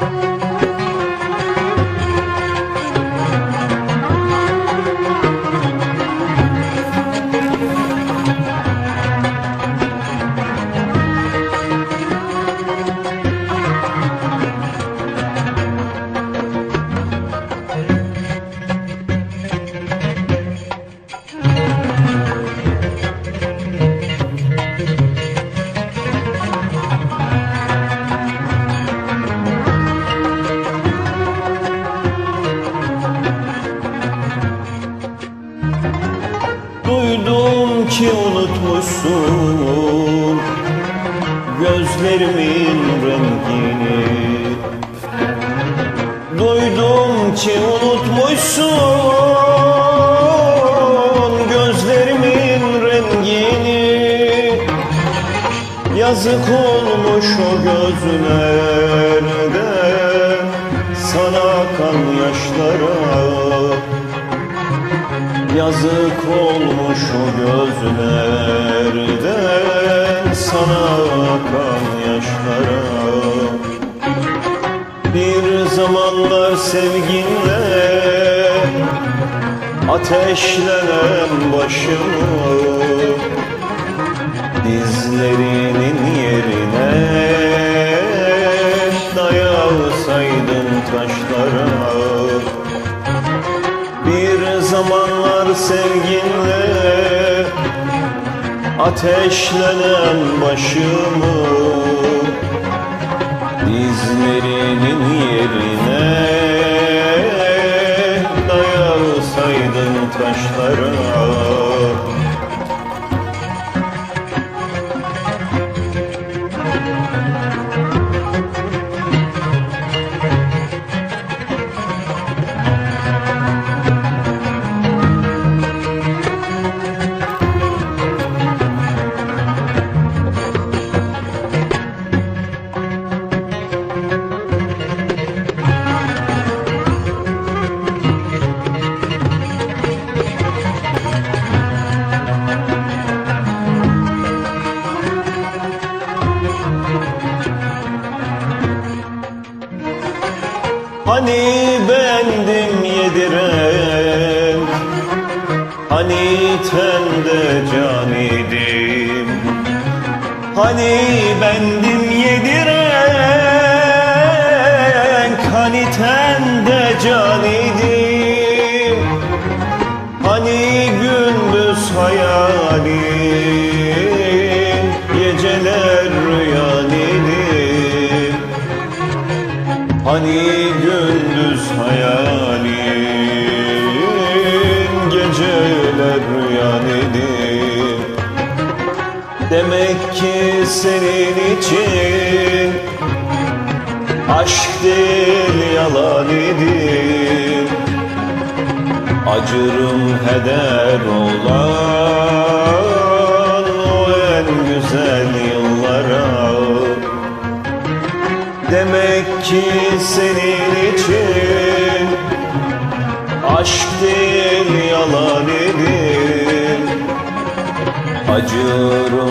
Duydum ki unutmuşsun Gözlerimin rengini Duydum ki unutmuşsun Gözlerimin rengini Yazık olmuş o gözlerde Sana kan yaşlara Yazık olmuş o gözlerden Sana akan yaşlara. Bir zamanlar sevginle Ateşlenen başımı Dizlerinin sevginle Ateşlenen başımı Dizlerinin yerine Hani bendim yediren Hani tende can idim. Hani bendim yediren Hani tende can Hani gündüz hayalin Geceler rüyan idim Demek ki senin için Aşk değil yalan idim Acırım heder olan Demek ki senin için Aşk değil yalan idim Acıyorum